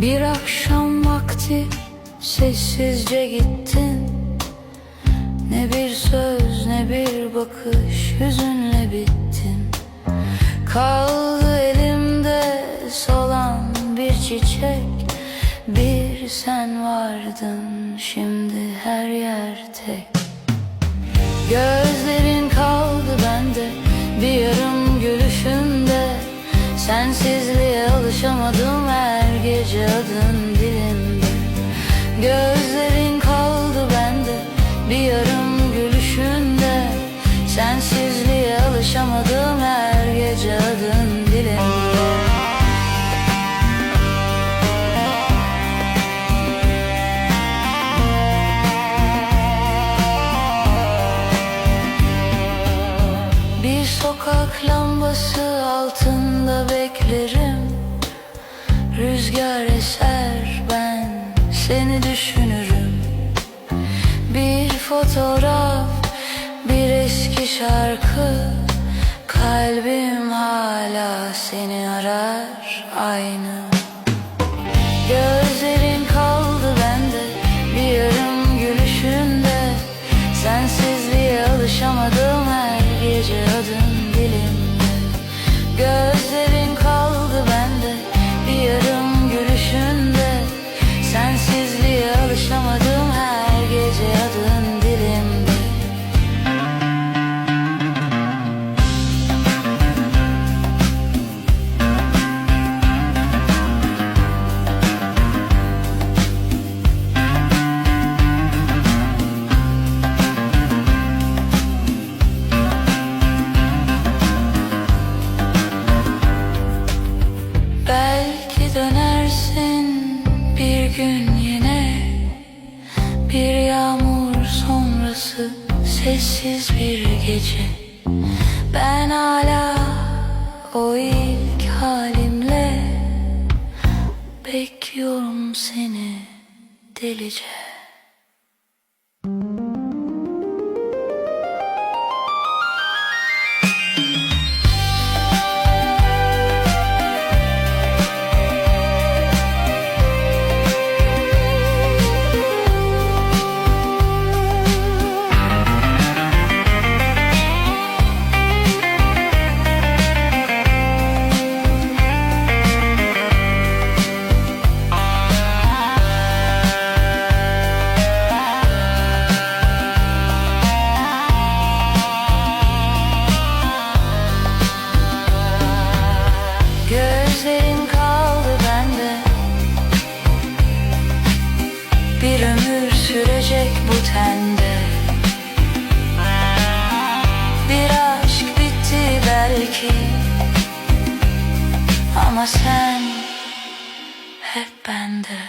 akşam vakti sessizce gittin. Ne bir söz ne bir bakış hüzünle bittin. Kaldı elimde solan bir çiçek. Bir sen vardın şimdi her yer tek. Gözlerin kaldı bende bir yarım gülüşünde. Sensizliğe alışamadım her gece adın dilimde Gözlerin kaldı bende bir yarım gülüşünde. Sensizliğe alışamadım her gece adın dilimde Bir sokak lambası altında beklerim Rüzgar eser ben seni düşünürüm. Bir fotoğraf bir eski şarkı. Kalbim hala seni arar aynı sessiz bir gece. Ben hala o ilk halimle Bekliyorum seni delice belki Ama sen hep bende